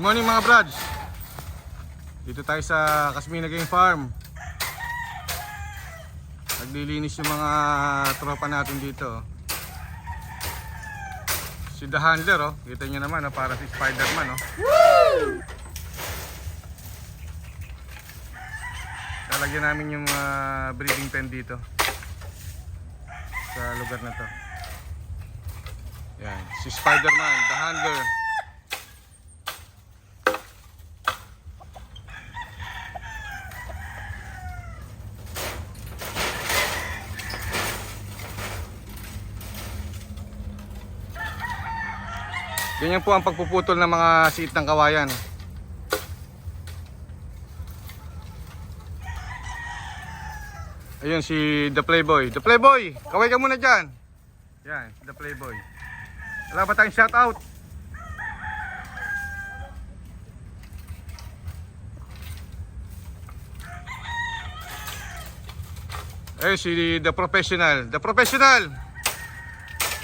Morning mga brads. Dito tayo sa Kasmina Game Farm. Naglilinis yung mga tropa natin dito. Si The Handler oh. Kita nyo naman oh, para si Spider-Man oh. Lalagyan namin yung mga breeding pen dito. Sa lugar na to. Yan. Si Spider-Man, The Handler. Ganyan po ang pagpuputol ng mga siit ng kawayan. Ayun si The Playboy. The Playboy! Kaway ka muna dyan. Yan, The Playboy. Wala ba tayong shoutout? Ayun si The Professional. The Professional!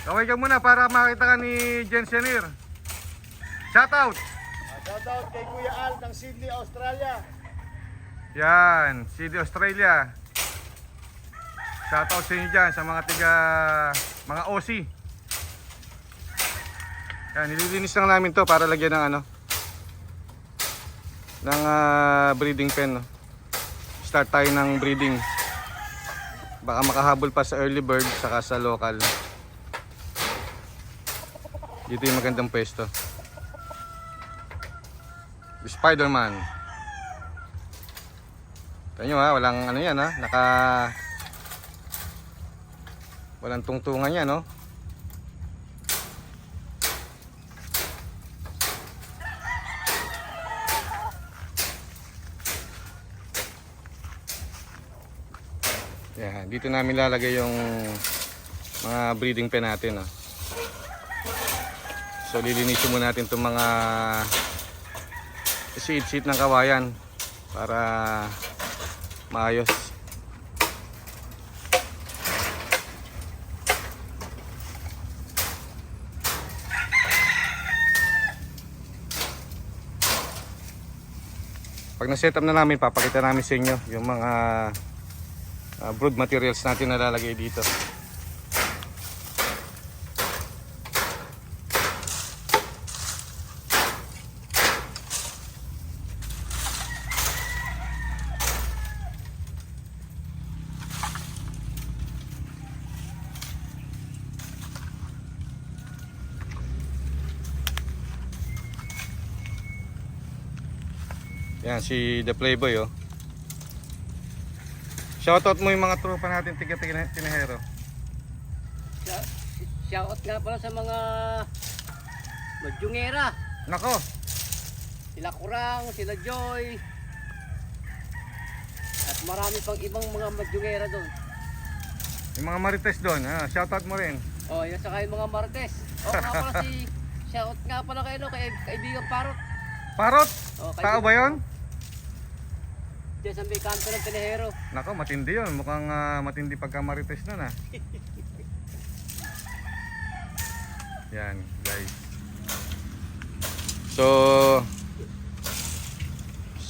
Kaway ka muna para makita ka ni Jensenir. Shoutout! Shoutout kay Kuya Al ng Sydney, Australia. Yan, Sydney, Australia. Shoutout sa inyo dyan, sa mga tiga, mga OC. Yan, nililinis lang namin to para lagyan ng ano, ng ah, breeding pen. No? Start tayo ng breeding. Baka makahabol pa sa early bird, saka sa local. Dito yung magandang pwesto. Spider-Man. Tignan nyo ha, walang ano yan ha, naka... Walang tungtungan yan no. Yan, dito namin lalagay yung mga breeding pen natin no. So lilinisin muna natin itong mga seat-seat ng kawayan para maayos. Pag na-set up na namin, papakita namin sa inyo yung mga uh, brood materials natin na lalagay dito. Yan si The Playboy oh. Shoutout mo yung mga tropa natin tiga tinahero. Shout- Shoutout nga pala sa mga Madyungera. Nako, Sila Kurang, sila Joy. At marami pang ibang mga Madyungera doon. yung mga marites doon, ah, shoutout mo rin. Oh, yan saka yung mga Martes. Oh, nga pala si Shoutout nga pala kayo no, kay kaibigan Parot. Parot, Oh, tao ba yon? Diyan sa may kanto ng Pinahero. Nako, matindi yon. Mukhang ah, matindi pagka marites nun ah. Yan, guys. So,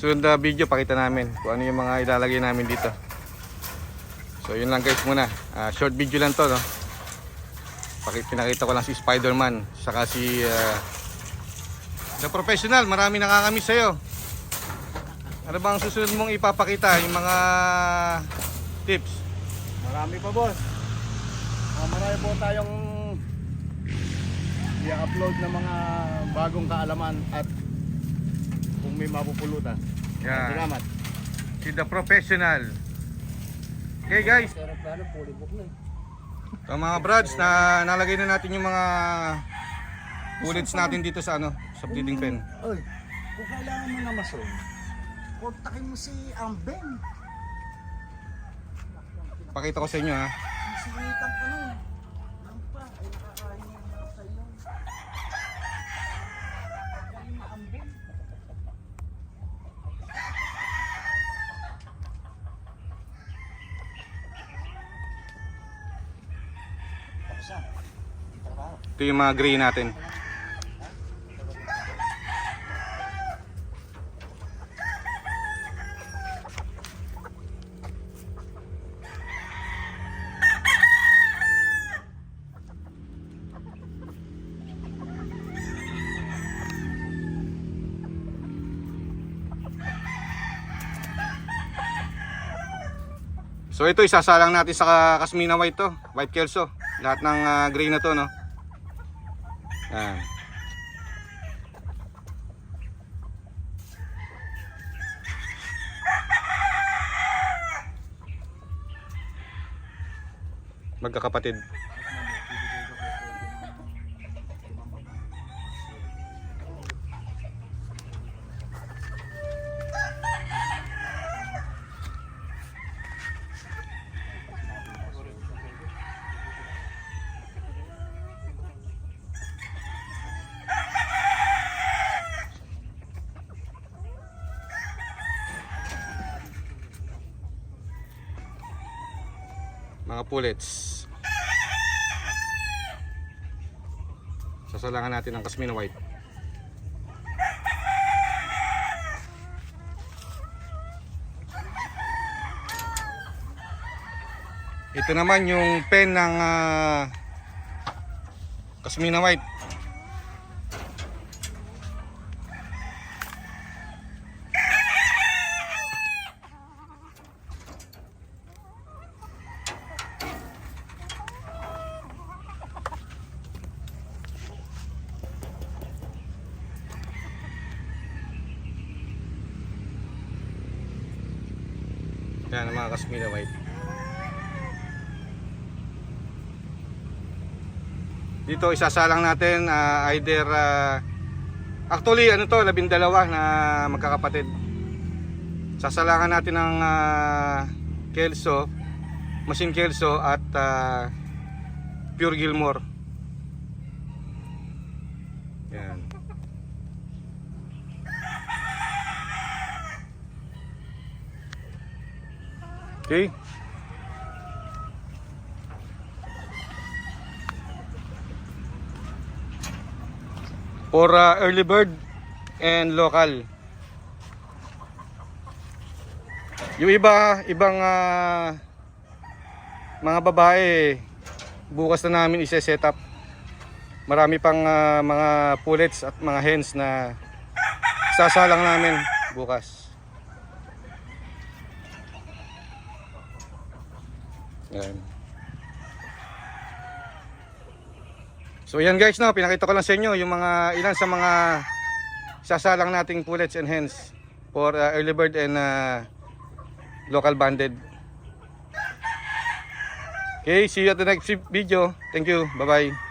sunod na video pakita namin kung ano yung mga ilalagay namin dito. So, yun lang guys muna. Ah, short video lang to, no? Paki- Pinakita ko lang si Spider-Man, saka si ah, The Professional. Marami nakakamiss sa'yo. Ano bang susunod mong ipapakita? Yung mga tips? Marami pa boss. Uh, marami po tayong i-upload ng mga bagong kaalaman at kung may mapupulutan. Yan. Salamat. Si The Professional. Okay guys, eh. so mga brads, na nalagay na natin yung mga bullets natin dito sa ano, sa bleeding pen. Oy, kung kailangan mo na mason, kontakin mo si Amben. Pakita ko sa inyo ha. Sinitan ka nun. Ano pa? Ay, nakakain yung mga sa'yo. Galing na Amben. Ito yung mga gray natin. So ito isasalang natin sa Kasmina White to, White Kelso. Lahat ng ah, gray na to, no. Yan. Magkakapatid. Pullets. Sasalangan natin ng Kasmina White. Ito naman yung pen ng ah, Kasmina White. Yan mga Kasmina White. Dito isasalang natin ah, either ah, actually ano to, labing dalawa na magkakapatid. Sasalangan natin ng ah, Kelso, Machine Kelso at ah, Pure Gilmore. Yan. Okay. For uh, early bird and local. Yung iba, ibang ah, mga babae, bukas na namin ise-set up. Marami pang ah, mga pullets at mga hens na sasalang namin bukas. Yan. So yan guys no, pinakita ko lang sa inyo yung mga ilan sa mga sasalang nating pullets and hens for uh, early bird and uh, local banded. Okay, see you at the next video. Thank you. Bye-bye.